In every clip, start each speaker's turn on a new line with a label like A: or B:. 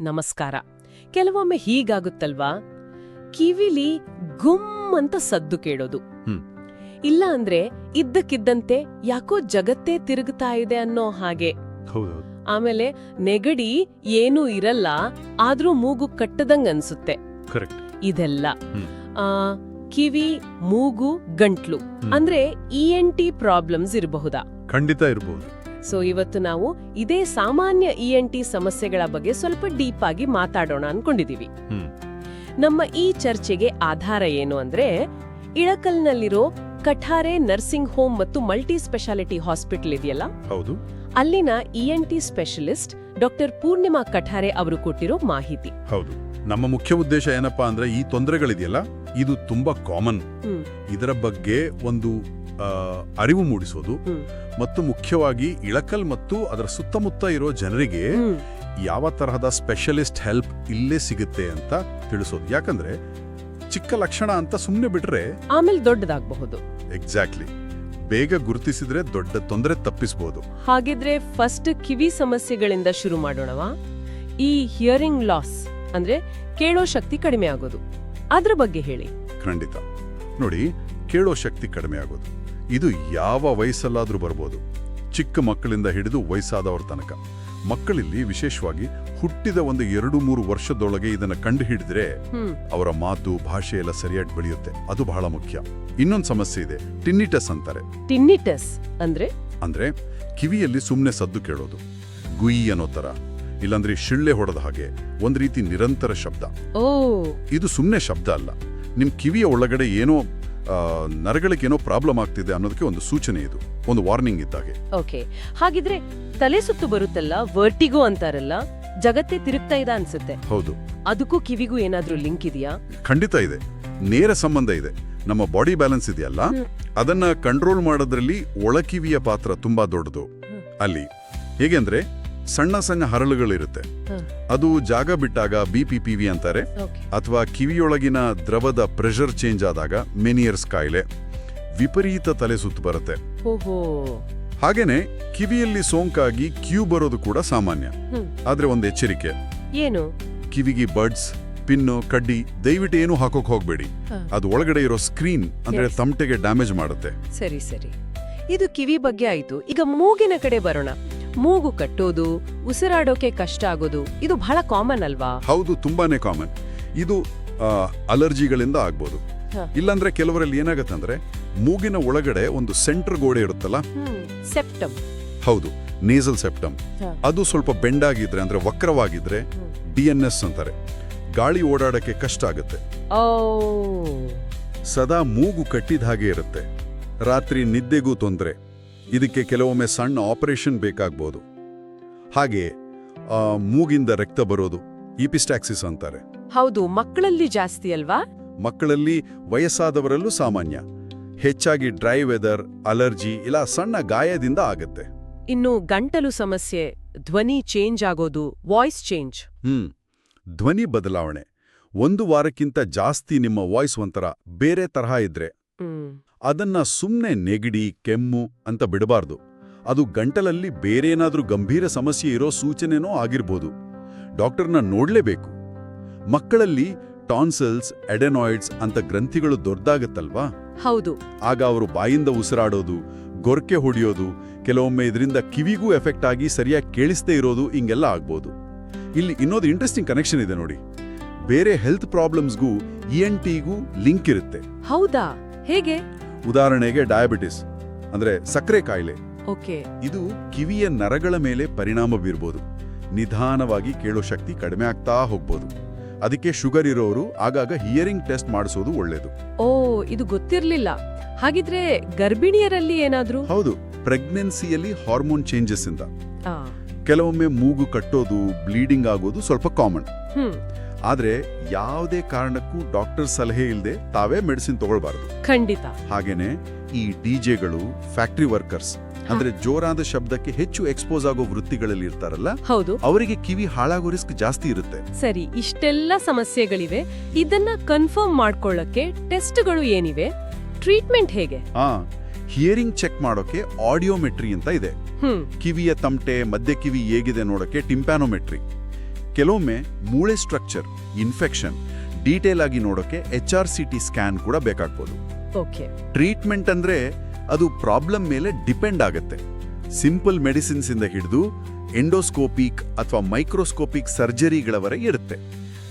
A: ನಮಸ್ಕಾರ. ಕೆಲವೊಮ್ಮೆ ಹೀಗಾಗುತ್ತಲ್ವಾ? ಕಿವಿಲಿ ಗುಮ್ ಅಂತ ಸದ್ದು ಕೇಳೋದು. ಇಲ್ಲ ಅಂದ್ರೆ ಇದ್ದಕ್ಕಿದ್ದಂತೆ ಯಾಕೋ ಜಗತ್ತೇ ತಿರುಗ್ತಾ ಇದೆ ಅನ್ನೋ ಹಾಗೆ. ಆಮೇಲೆ ನೆಗಡಿ ಏನೂ ಇರಲ್ಲ ಆದ್ರೂ ಮೂಗು ಕಟ್ಟದಂಗ್ ಅನ್ಸುತ್ತೆ. ಇದೆಲ್ಲ. ಆ, ಕಿವಿ ಮೂಗು ಗಂಟ್ಲು. ಅಂದ್ರೆ ಇ ಎನ್ ಟಿ ಪ್ರಾಬ್ಲಮ್ಸ್ ಇರಬಹುದಾ?
B: ಖಂಡಿತ ಇರಬಹುದು
A: ಸೊ ಇವತ್ತು ನಾವು ಇದೇ ಸಾಮಾನ್ಯ ಇ ಎನ್ ಟಿ ಸಮಸ್ಯೆಗಳ ಬಗ್ಗೆ ಸ್ವಲ್ಪ ಡೀಪ್ ಆಗಿ ಮಾತಾಡೋಣ ಅನ್ಕೊಂಡಿದೀವಿ. ನಮ್ಮ ಈ ಚರ್ಚೆಗೆ ಆಧಾರ ಏನು ಅಂದ್ರೆ ಇಳಕಲ್ನಲ್ಲಿರೋ ಕಠಾರೆ ನರ್ಸಿಂಗ್ ಹೋಮ್ ಮತ್ತು ಮಲ್ಟಿ ಸ್ಪೆಷಾಲಿಟಿ ಹಾಸ್ಪಿಟಲ್ ಇದೆಯಲ್ಲ?
B: ಹೌದು.
A: ಅಲ್ಲಿನ E N T specialist doctor Purnima Kathare ಅವರು ಕೊಟ್ಟಿರೋ ಮಾಹಿತಿ.
B: ಹೌದು. ನಮ್ಮ ಮುಖ್ಯ ಉದ್ದೇಶ ಏನಪ್ಪಾ ಅಂದ್ರೆ ಈ ತೊಂದರೆಗಳಿದೆಯಲ್ಲ ಇದು ತುಂಬಾ ಕಾಮನ್. ಇದರ ಬಗ್ಗೆ ಒಂದು ಅರಿವು ಮೂಡಿಸೋದು ಮತ್ತು ಮುಖ್ಯವಾಗಿ ಇಳಕಲ್ ಮತ್ತು ಅದರ ಸುತ್ತಮುತ್ತ ಇರೋ ಜನರಿಗೆ ಯಾವ ತರಹದ ಸ್ಪೆಷಲಿಸ್ಟ್ ಹೆಲ್ಪ್ ಇಲ್ಲೇ ಸಿಗುತ್ತೆ ಅಂತ ತಿಳಿಸೋದು. ಯಾಕಂದ್ರೆ ಚಿಕ್ಕ ಲಕ್ಷಣ ಅಂತ ಸುಮ್ಮನೆ ಬಿಟ್ರೆ
A: ಆಮೇಲೆ ದೊಡ್ಡದಾಗಬಹುದು.
B: ಎಕ್ಸಾಕ್ಟ್ಲಿ ಬೇಗ ಗುರುತಿಸಿದ್ರೆ ದೊಡ್ಡ ತೊಂದರೆ ತಪ್ಪಿಸಬಹುದು
A: ಹಾಗಿದ್ರೆ ಫಸ್ಟ್ ಕಿವಿ ಸಮಸ್ಯೆಗಳಿಂದ ಶುರು ಮಾಡೋಣವಾ? ಈ ಹಿಯರಿಂಗ್ ಲಾಸ್ ಅಂದ್ರೆ ಕೇಳೋ ಶಕ್ತಿ ಕಡಿಮೆ ಆಗೋದು. ಅದ್ರ ಬಗ್ಗೆ ಹೇಳಿ.
B: ಖಂಡಿತ. ನೋಡಿ ಕೇಳೋ ಶಕ್ತಿ ಕಡಿಮೆ ಆಗೋದು. ಇದು ಯಾವ ವಯಸ್ಸಲ್ಲಾದರೂ ಬರ್ಬೋದು. ಚಿಕ್ಕ ಮಕ್ಕಳಿಂದ ಹಿಡಿದು ವಯಸ್ಸಾದವರ ತನಕ. ಮಕ್ಕಳಲ್ಲಿ ವಿಶೇಷವಾಗಿ ಹುಟ್ಟಿದ ಒಂದು ಎರಡು ಮೂರು ವರ್ಷದೊಳಗೆ ಇದನ್ನು ಕಂಡು ಹಿಡಿದ್ರೆ ಅವರ ಮಾತು ಭಾಷೆ ಎಲ್ಲ ಸರಿಯಾಗಿ ಬೆಳೆಯುತ್ತೆ. ಅದು ಬಹಳ ಮುಖ್ಯ. ಇನ್ನೊಂದು ಸಮಸ್ಯೆ ಇದೆ ಟಿನ್ನಿಟಸ್ ಅಂತಾರೆ.
A: ಟಿನ್ನಿಟಸ್ ಅಂದ್ರೆ?
B: ಅಂದ್ರೆ ಕಿವಿಯಲ್ಲಿ ಸುಮ್ಮನೆ ಸದ್ದು ಕೇಳೋದು. ಗುಯಿ ಅನ್ನೋ ತರ. ಇಲ್ಲಾಂದ್ರೆ ಶಿಳ್ಳೆ ಹೊಡೆದ ಹಾಗೆ ಒಂದ್ ರೀತಿ ನಿರಂತರ ಶಬ್ದ. ಇದು ಸುಮ್ಮನೆ ಶಬ್ದ ಅಲ್ಲ. ನಿಮ್ ಕಿವಿಯ ಒಳಗಡೆ ಏನೋ ನರಗಳಿಗೇನೋ ಪ್ರಾಬ್ಲಮ್ ಆಗ್ತಿದೆ ಅನ್ನೋದಕ್ಕೆ ಒಂದು ಸೂಚನೆ ಇದು ಒಂದು ವಾರ್ನಿಂಗ್ ಇದ್ದಾಗೆ.
A: ಓಕೆ ಹಾಗಿದ್ರೆ ತಲೆ ಸುತ್ತು ಬರುತ್ತಲ್ಲ ವರ್ಟಿಗೋ ಅಂತಾರಲ್ಲ ಜಗತ್ತೇ ತಿರುಗ್ತಾ ಇದೆ ಅನ್ಸುತ್ತೆ.
B: ಹೌದು.
A: ಅದಕ್ಕೂ ಕಿವಿಗೂ ಏನಾದ್ರೂ ಲಿಂಕ್ ಇದೆಯಾ?
B: ಖಂಡಿತ ಇದೆ. ನೇರ ಸಂಬಂಧ ಇದೆ. ನಮ್ಮ ಬಾಡಿ ಬ್ಯಾಲೆನ್ಸ್ ಇದೆಯಲ್ಲ? ಅದನ್ನ ಕಂಟ್ರೋಲ್ ಮಾಡೋದ್ರಲ್ಲಿ ಒಳಕಿವಿಯ ಪಾತ್ರ ತುಂಬಾ ದೊಡ್ಡದು. ಅಲ್ಲಿ. ಹೇಗೆಂದ್ರೆ ಸಣ್ಣ ಸಣ್ಣ ಹರಳುಗಳಿರುತ್ತೆ. ಅದು ಜಾಗ ಬಿಟ್ಟಾಗ ಬಿ ಪಿ ಪಿ ವಿ ಅಂತಾರೆ. ಅಥವಾ ಕಿವಿಯೊಳಗಿನ ದ್ರವದ ಪ್ರೆಷರ್ ಚೇಂಜ್ ಆದಾಗ ಮೆನಿಯರ್ಸ್ ಕಾಯಿಲೆ ವಿಪರೀತ ತಲೆ ಸುತ್ತು ಬರುತ್ತೆ. ಹಾಗೇನೆ ಕಿವಿಯಲ್ಲಿ ಸೋಂಕಾಗಿ ಕ್ಯೂ ಬರೋದು ಕೂಡ ಸಾಮಾನ್ಯ. ಆದ್ರೆ ಒಂದು ಎಚ್ಚರಿಕೆ.
A: ಏನು?
B: ಕಿವಿಗೆ ಬರ್ಡ್ಸ್ ಪಿನ್ನು ಕಡ್ಡಿ ದಯವಿಟ್ಟು ಏನು ಹಾಕೋಕ್ ಹೋಗ್ಬೇಡಿ. ಅದು ಒಳಗಡೆ ಇರೋ ಸ್ಕ್ರೀನ್ ಅಂದ್ರೆ. ತಮಟೆಗೆ ಡ್ಯಾಮೇಜ್ ಮಾಡುತ್ತೆ.
A: ಸರಿ ಸರಿ. ಇದು ಕಿವಿ ಬಗ್ಗೆ ಆಯ್ತು. ಈಗ ಮೂಗಿನ ಕಡೆ ಬರೋಣ. ಮೂಗು ಕಟ್ಟೋದು ಉಸಿರಾಡೋಕೆ ಕಷ್ಟ ಆಗೋದು ಇದು ಬಹಳ ಕಾಮನ್ ಅಲ್ವಾ?
B: ಹೌದು ತುಂಬಾನೇ ಕಾಮನ್ ಇದು ಅಲರ್ಜಿಗಳಿಂದ ಆಗ್ಬೋದು. ಇಲ್ಲಾಂದ್ರೆ ಕೆಲವರಲ್ಲಿ ಏನಾಗತ್ತಂದ್ರೆ ಮೂಗಿನ ಒಳಗಡೆ ಒಂದು ಸೆಂಟರ್ ಗೋಡೆ ಇರುತ್ತಲ್ಲ?
A: ಸೆಪ್ಟಮ್
B: ಹೌದು ನೇಸಲ್ ಸೆಪ್ಟಮ್ ಅದು ಸ್ವಲ್ಪ ಬೆಂಡಾಗಿದ್ರೆ ಅಂದ್ರೆ ವಕ್ರವಾಗಿದ್ರೆ. ಡಿ ಎನ್ ಎಸ್ ಅಂತಾರೆ. ಗಾಳಿ ಓಡಾಡಕ್ಕೆ ಕಷ್ಟ ಆಗುತ್ತೆ. ಸದಾ ಮೂಗು ಕಟ್ಟಿದ ಹಾಗೆ ಇರುತ್ತೆ. ರಾತ್ರಿ ನಿದ್ದೆಗೂ ತೊಂದರೆ. ಇದಕ್ಕೆ ಕೆಲವೊಮ್ಮೆ ಸಣ್ಣ ಆಪರೇಷನ್ ಬೇಕಾಗ್ಬೋದು. ಹಾಗೆ ಮೂಗಿಂದ ರಕ್ತ ಬರೋದು ಈಪಿಸ್ಟ್ಯಾಕ್ಸಿಸ್ ಅಂತಾರೆ.
A: ಹೌದು ಮಕ್ಕಳಲ್ಲಿ ಜಾಸ್ತಿ ಅಲ್ವಾ?
B: ಮಕ್ಕಳಲ್ಲಿ ವಯಸ್ಸಾದವರಲ್ಲೂ ಸಾಮಾನ್ಯ. ಹೆಚ್ಚಾಗಿ ಡ್ರೈ ವೆದರ್ ಅಲರ್ಜಿ ಇಲ್ಲ ಸಣ್ಣ ಗಾಯದಿಂದ ಆಗತ್ತೆ.
A: ಇನ್ನು ಗಂಟಲು ಸಮಸ್ಯೆ ಧ್ವನಿ ಚೇಂಜ್ ಆಗೋದು ವಾಯ್ಸ್ ಚೇಂಜ್.
B: ಹ್ಮ್ ಧ್ವನಿ ಬದಲಾವಣೆ. ಒಂದು ವಾರಕ್ಕಿಂತ ಜಾಸ್ತಿ ನಿಮ್ಮ ವಾಯ್ಸ್ ಒಂಥರ ಬೇರೆ ತರಹ ಇದ್ರೆ. ಅದನ್ನ ಸುಮ್ನೆ ನೆಗಡಿ ಕೆಮ್ಮು ಅಂತ ಬಿಡಬಾರ್ದು. ಅದು ಗಂಟಲಲ್ಲಿ ಬೇರೇನಾದ್ರೂ ಗಂಭೀರ ಸಮಸ್ಯೆ ಇರೋ ಸೂಚನೆನೋ ಆಗಿರ್ಬೋದು. ಡಾಕ್ಟರ್ನ ನೋಡ್ಲೇಬೇಕು. ಮಕ್ಕಳಲ್ಲಿ ಟಾನ್ಸಲ್ಸ್ ಎಡೆನಾಯ್ಡ್ಸ್ ಅಂತ ಗ್ರಂಥಿಗಳು ದೊಡ್ಡದಾಗತ್ತಲ್ವಾ
A: ಹೌದು.
B: ಆಗ ಅವರು ಬಾಯಿಂದ ಉಸಿರಾಡೋದು ಗೊರ್ಕೆ ಹೊಡೆಯೋದು ಕೆಲವೊಮ್ಮೆ ಇದರಿಂದ ಕಿವಿಗೂ ಎಫೆಕ್ಟ್ ಆಗಿ ಸರಿಯಾಗಿ ಕೇಳಿಸ್ದೇ ಇರೋದು ಹಿಂಗೆಲ್ಲ ಆಗ್ಬೋದು. ಇಲ್ಲಿ ಇನ್ನೊಂದು ಇಂಟ್ರೆಸ್ಟಿಂಗ್ ಕನೆಕ್ಷನ್ ಇದೆ ನೋಡಿ. ಬೇರೆ ಹೆಲ್ತ್ ಪ್ರಾಬ್ಲಮ್ಸ್ಗೂ ಇ ಎನ್ ಟಿಗೂ ಲಿಂಕ್ ಇರುತ್ತೆ.
A: ಹೌದಾ? ಹೇಗೆ?
B: ಉದಾಹರಣೆಗೆ ಡಯಾಬಿಟಿಸ್ ಅಂದ್ರೆ ಸಕ್ಕರೆ ಕಾಯಿಲೆ.
A: ಓಕೆ.
B: ಇದು ಕಿವಿಯ ನರಗಳ ಮೇಲೆ ಪರಿಣಾಮ ಬೀರ್ಬೋದು. ನಿಧಾನವಾಗಿ ಕೇಳೋ ಶಕ್ತಿ ಕಡಿಮೆ ಆಗ್ತಾ ಹೋಗ್ಬೋದು. ಅದಕ್ಕೆ ಶುಗರ್ ಇರೋರು ಆಗಾಗ ಹಿಯರಿಂಗ್ ಟೆಸ್ಟ್ ಮಾಡಿಸೋದು ಒಳ್ಳೇದು.
A: ಓ ಇದು ಗೊತ್ತಿರಲಿಲ್ಲ. ಹಾಗಿದ್ರೆ ಗರ್ಭಿಣಿಯರಲ್ಲಿ ಏನಾದ್ರೂ?
B: ಹೌದು ಪ್ರೆಗ್ನೆನ್ಸಿಯಲ್ಲಿ ಹಾರ್ಮೋನ್ ಚೇಂಜಸ್ ಇಂದ. ಕೆಲವೊಮ್ಮೆ ಮೂಗು ಕಟ್ಟೋದು ಬ್ಲೀಡಿಂಗ್ ಆಗೋದು ಸ್ವಲ್ಪ ಕಾಮನ್ ಆದ್ರೆ ಯಾವುದೇ ಕಾರಣಕ್ಕೂ ಡಾಕ್ಟರ್ ಸಲಹೆ ಇಲ್ಲದೆ ತಾವೇ ಮೆಡಿಸಿನ್ ತಗೊಳ್ಬಾರದು.
A: ಖಂಡಿತ.
B: ಹಾಗೇನೆ ಈ ಡಿಜೆಗಳು ಫ್ಯಾಕ್ಟರಿ ವರ್ಕರ್ಸ್ ಅಂದ್ರೆ ಜೋರಾದ ಶಬ್ದಕ್ಕೆ ಹೆಚ್ಚು ಎಕ್ಸ್ಪೋಸ್ ಆಗೋ ವೃತ್ತಿಗಳಲ್ಲಿ ಇರ್ತಾರಲ್ಲ
A: ಹೌದು.
B: ಅವರಿಗೆ ಕಿವಿ ಹಾಳಾಗೋ ರಿಸ್ಕ್ ಜಾಸ್ತಿ ಇರುತ್ತೆ.
A: ಸರಿ ಇಷ್ಟೆಲ್ಲ ಸಮಸ್ಯೆಗಳಿವೆ. ಇದನ್ನ ಕನ್ಫರ್ಮ್ ಮಾಡ್ಕೊಳ್ಳಕ್ಕೆ ಟೆಸ್ಟ್ಗಳು ಏನಿವೆ? ಟ್ರೀಟ್ಮೆಂಟ್ ಹೇಗೆ?
B: ಹಾ ಹಿಯರಿಂಗ್ ಚೆಕ್ ಮಾಡೋಕೆ ಆಡಿಯೋಮೆಟ್ರಿ ಅಂತ ಇದೆ. ಕಿವಿಯ ತಮಟೆ ಮಧ್ಯ ಕಿವಿ ಹೇಗಿದೆ ನೋಡೋಕೆ ಟಿಂಪ್ಯಾನೋಮೆಟ್ರಿ ಕೆಲವೊಮ್ಮೆ ಮೂಳೆ ಸ್ಟ್ರಕ್ಚರ್ ಇನ್ಫೆಕ್ಷನ್ ಡೀಟೇಲ್ ಆಗಿ ನೋಡೋಕೆ H R C T scan ಕೂಡ ಬೇಕಾಗ್ಬೋದು. ಟ್ರೀಟ್ಮೆಂಟ್ ಅಂದ್ರೆ ಅದು ಪ್ರಾಬ್ಲಮ್ ಮೇಲೆ ಡಿಪೆಂಡ್ ಆಗುತ್ತೆ. ಸಿಂಪಲ್ ಮೆಡಿಸಿನ್ಸ್ ಇಂದ ಹಿಡಿದು ಎಂಡೋಸ್ಕೋಪಿಕ್ ಅಥವಾ ಮೈಕ್ರೋಸ್ಕೋಪಿಕ್ ಸರ್ಜರಿಗಳವರೆಗೆ ಇರುತ್ತೆ.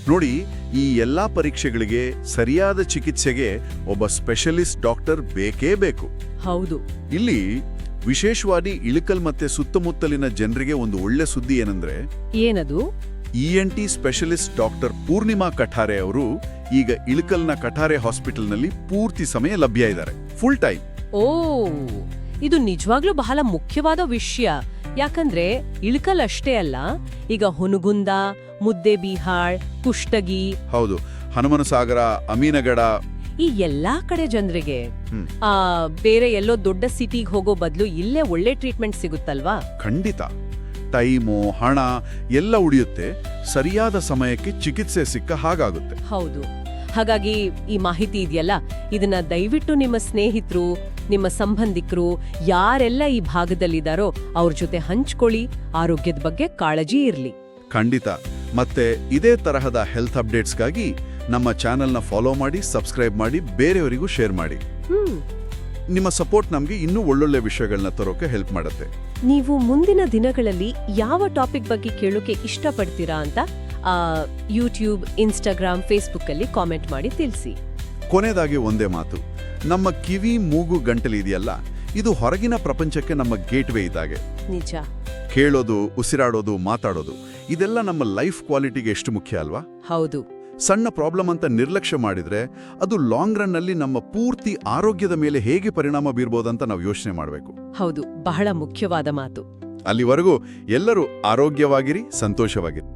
B: ನೋಡಿ ಈ ಎಲ್ಲಾ ಪರೀಕ್ಷೆಗಳಿಗೆ ಸರಿಯಾದ ಚಿಕಿತ್ಸೆಗೆ ಒಬ್ಬ ಸ್ಪೆಷಲಿಸ್ಟ್ ಡಾಕ್ಟರ್ ಬೇಕೇ ಬೇಕು.
A: ಹೌದು.
B: ಇಲ್ಲಿ ವಿಶೇಷವಾಗಿ ಇಳಕಲ್ ಮತ್ತೆ ಸುತ್ತಮುತ್ತಲಿನ ಜನರಿಗೆ ಒಂದು ಒಳ್ಳೆ ಸುದ್ದಿ ಏನಂದ್ರೆ
A: ಏನದು?
B: E N T specialist doctor Purnima Kathare ಅವರು ಈಗ ಇಳಕಲ್ನ ಕಠಾರೆ ಹಾಸ್ಪಿಟಲ್ನಲ್ಲಿ ಪೂರ್ತಿ ಸಮಯ ಲಭ್ಯ ಇದ್ದಾರೆ. ಫುಲ್ ಟೈಮ್
A: ಓ ಇದು ನಿಜವಾಗ್ಲೂ ಬಹಳ ಮುಖ್ಯವಾದ ವಿಷಯ. ಯಾಕಂದ್ರೆ ಇಳಕಲ್ ಅಷ್ಟೇ ಅಲ್ಲ ಈಗ ಹುನುಗುಂದ ಮುದ್ದೆಬಿಹಾಳ್ ಕುಷ್ಟಗಿ.
B: ಹೌದು ಹನುಮನಸಾಗರ ಅಮೀನಗಡ.
A: ಈ ಎಲ್ಲಾ ಕಡೆ ಜನರಿಗೆ ಆ ಬೇರೆ ಎಲ್ಲೋ ದೊಡ್ಡ ಸಿಟಿಗೆ ಹೋಗೋ ಬದಲು ಇಲ್ಲೇ ಒಳ್ಳೆ ಟ್ರೀಟ್ಮೆಂಟ್ ಸಿಗುತ್ತಲ್ವಾ?
B: ಖಂಡಿತ. ಟೈಮು ಹಣ ಎಲ್ಲ ಉಳಿಯುತ್ತೆ. ಸರಿಯಾದ ಸಮಯಕ್ಕೆ ಚಿಕಿತ್ಸೆ ಸಿಕ್ಕ ಹಾಗಾಗುತ್ತೆ.
A: ಹೌದು. ಹಾಗಾಗಿ ಈ ಮಾಹಿತಿ ಇದೆಯಲ್ಲ? ಇದನ್ನ ದಯವಿಟ್ಟು ನಿಮ್ಮ ಸ್ನೇಹಿತರು ನಿಮ್ಮ ಸಂಬಂಧಿಕರು ಯಾರೆಲ್ಲ ಈ ಭಾಗದಲ್ಲಿದ್ದಾರೋ ಅವ್ರ ಜೊತೆ ಹಂಚ್ಕೊಳ್ಳಿ. ಆರೋಗ್ಯದ ಬಗ್ಗೆ ಕಾಳಜಿ ಇರಲಿ.
B: ಖಂಡಿತ. ಮತ್ತೆ ಇದೇ ತರಹದ ಹೆಲ್ತ್ ಅಪ್ಡೇಟ್ಸ್ಗಾಗಿ ನಮ್ಮ ಚಾನೆಲ್ನ ಫಾಲೋ ಮಾಡಿ ಸಬ್ಸ್ಕ್ರೈಬ್ ಮಾಡಿ ಬೇರೆಯವರಿಗೂ ಶೇರ್ ಮಾಡಿ. ನಿಮ್ಮ ಸಪೋರ್ಟ್ ನಮಗೆ ಇನ್ನೂ ಒಳ್ಳೊಳ್ಳೆ ವಿಷಯಗಳನ್ನ ತರೋಕೆ ಹೆಲ್ಪ್ ಮಾಡುತ್ತೆ.
A: ನೀವು ಮುಂದಿನ ದಿನಗಳಲ್ಲಿ ಯಾವ ಟಾಪಿಕ್ ಬಗ್ಗೆ ಕೇಳೋಕೆ ಇಷ್ಟಪಡ್ತೀರಾ ಅಂತ ಯೂಟ್ಯೂಬ್ ಇನ್ಸ್ಟಾಗ್ರಾಮ್ ಫೇಸ್ಬುಕ್ ಅಲ್ಲಿ ಕಾಮೆಂಟ್ ಮಾಡಿ ತಿಳಿಸಿ.
B: ಕೊನೆಯದಾಗಿ ಒಂದೇ ಮಾತು. ನಮ್ಮ ಕಿವಿ ಮೂಗು ಗಂಟಲಿದೆಯಲ್ಲ ಇದು ಹೊರಗಿನ ಪ್ರಪಂಚಕ್ಕೆ ನಮ್ಮ ಗೇಟ್ವೇ ಇದ್ದಾಗೆ
A: ನಿಜ.
B: ಕೇಳೋದು ಉಸಿರಾಡೋದು ಮಾತಾಡೋದು ಇದೆಲ್ಲ ನಮ್ಮ ಲೈಫ್ ಕ್ವಾಲಿಟಿಗೆ ಎಷ್ಟು ಮುಖ್ಯ ಅಲ್ವಾ?
A: ಹೌದು.
B: ಸಣ್ಣ ಪ್ರಾಬ್ಲಮ್ ಅಂತ ನಿರ್ಲಕ್ಷ್ಯ ಮಾಡಿದ್ರೆ ಅದು ಲಾಂಗ್ ರನ್ನಲ್ಲಿ ನಮ್ಮ ಪೂರ್ತಿ ಆರೋಗ್ಯದ ಮೇಲೆ ಹೇಗೆ ಪರಿಣಾಮ ಬೀರ್ಬೋದಂತ ನಾವು ಯೋಚನೆ ಮಾಡಬೇಕು.
A: ಹೌದು ಬಹಳ ಮುಖ್ಯವಾದ ಮಾತು.
B: ಅಲ್ಲಿವರೆಗೂ ಎಲ್ಲರೂ ಆರೋಗ್ಯವಾಗಿರಿ ಸಂತೋಷವಾಗಿರಿ.